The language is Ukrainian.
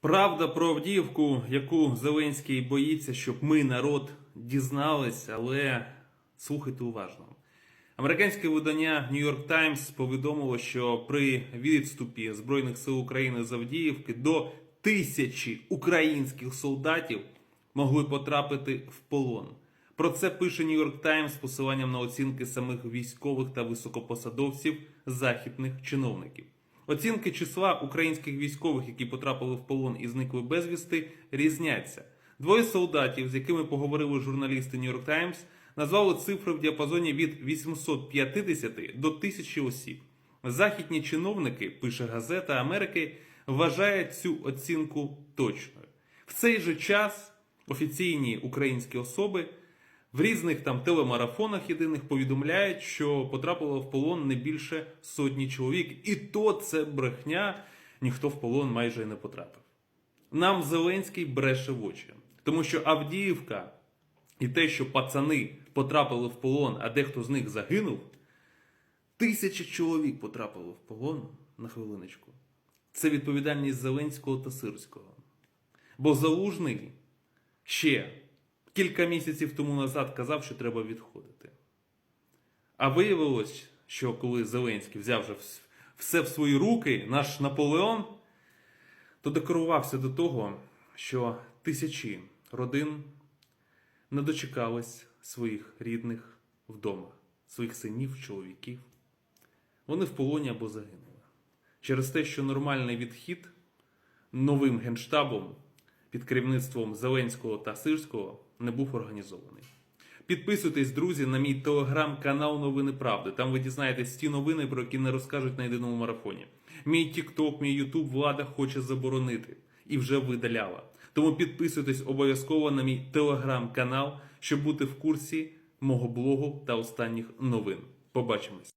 Правда про Авдіївку, яку Зеленський боїться, щоб ми, народ, дізналися, але слухайте уважно. Американське видання New York Times повідомило, що при відступі Збройних сил України з Авдіївки до тисячі українських солдатів могли потрапити в полон. Про це пише New York Times з посиланням на оцінки самих військових та високопосадовців західних чиновників. Оцінки числа українських військових, які потрапили в полон і зникли безвісти, різняться. Двоє солдатів, з якими поговорили журналісти New York Times, назвали цифри в діапазоні від 850 до 1000 осіб. Західні чиновники, пише Газета Америки, вважають цю оцінку точною. В цей же час офіційні українські особи в різних там телемарафонах єдиних повідомляють, що потрапило в полон не більше сотні чоловік, і то це брехня, ніхто в полон майже не потрапив. Нам Зеленський бреше в очі, тому що Авдіївка і те, що пацани потрапили в полон, а дехто з них загинув, тисячі чоловік потрапило в полон на хвилиночку. Це відповідальність Зеленського та Сирського. Бо Залужний ще кілька місяців тому назад казав, що треба відходити. А виявилось, що коли Зеленський взяв вже все в свої руки, наш Наполеон, то декорувався до того, що тисячі родин не дочекались своїх рідних вдома, своїх синів, чоловіків. Вони в полоні або загинули. Через те, що нормальний відхід новим генштабом під керівництвом Зеленського та Сирського не був організований. Підписуйтесь, друзі, на мій телеграм-канал Новини Правди. Там ви дізнаєтесь ті новини, про які не розкажуть на єдиному марафоні. Мій Тікток, мій Ютуб влада хоче заборонити і вже видаляла. Тому підписуйтесь обов'язково на мій телеграм-канал, щоб бути в курсі мого блогу та останніх новин. Побачимось!